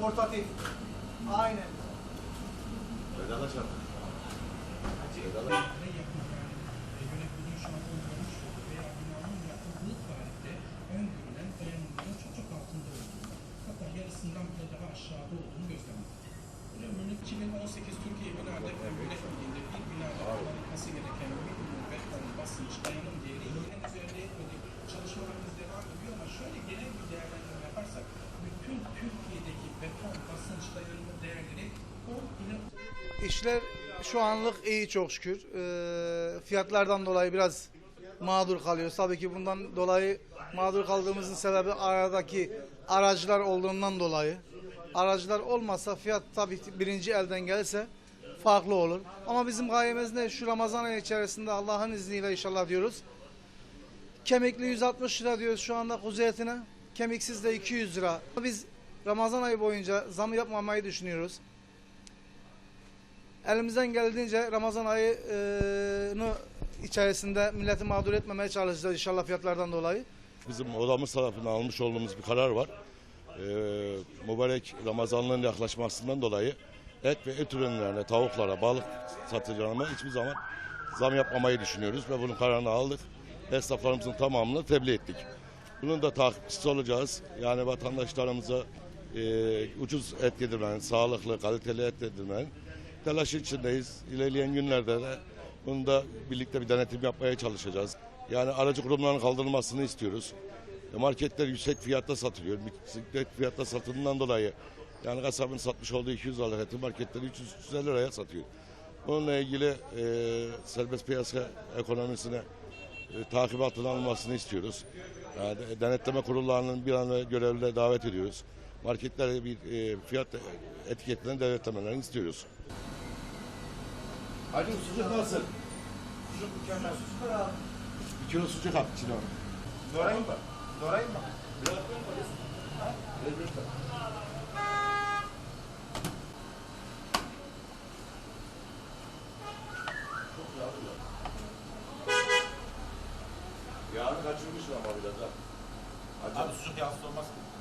portatif. Aynen. Vedalaş. ve yapılmayan e, yönetmenin şu an uygulamış olduğu veya binanın yapıldığı tarihte öngörülen dayanımların çok çok altında olduğunu, hatta yarısından bile daha aşağıda olduğunu gözlemledik. Örnek 2018 Türkiye Bina Deprem Yönetmeliğinde bir binada kullanılması gereken İşler şu anlık iyi çok şükür. Ee, fiyatlardan dolayı biraz mağdur kalıyoruz. Tabii ki bundan dolayı mağdur kaldığımızın sebebi aradaki aracılar olduğundan dolayı. Aracılar olmasa fiyat tabii birinci elden gelirse farklı olur. Ama bizim gayemiz ne? Şu Ramazan ayı içerisinde Allah'ın izniyle inşallah diyoruz. Kemikli 160 lira diyoruz şu anda kuzu etine. Kemiksiz de 200 lira. Biz Ramazan ayı boyunca zam yapmamayı düşünüyoruz. Elimizden geldiğince Ramazan ayını içerisinde milleti mağdur etmemeye çalışacağız inşallah fiyatlardan dolayı. Bizim odamız tarafından almış olduğumuz bir karar var. Ee, mübarek Ramazanlığın yaklaşmasından dolayı et ve et ürünlerine, tavuklara, balık satıcılarına hiçbir zaman zam yapmamayı düşünüyoruz ve bunun kararını aldık. Esnaflarımızın tamamını tebliğ ettik. Bunun da takipçisi olacağız. Yani vatandaşlarımıza e, ucuz et yedirmenin, sağlıklı, kaliteli et yedirmenin telaşı içindeyiz. İlerleyen günlerde de bunu da birlikte bir denetim yapmaya çalışacağız. Yani aracı kurumların kaldırılmasını istiyoruz. E, Marketler yüksek fiyatta satılıyor. Yüksek fiyatta satıldığından dolayı yani kasabın satmış olduğu 200 liralık eti marketler 350 liraya satıyor. Bununla ilgili e, serbest piyasa ekonomisine e, takip altına alınmasını istiyoruz. Yani de- denetleme kurullarının bir an evvel görevlilere davet ediyoruz. Marketlere bir e, fiyat etiketlerini denetlemelerini istiyoruz. Hacım sucuk nasıl? Sucuk mükemmel. Bir kilo sucuk at içine onu. Doğrayayım mı? Doğrayayım mı? Yağını kaçırmışsın ama biraz ha. Abi sucuk yağsız olmaz ki.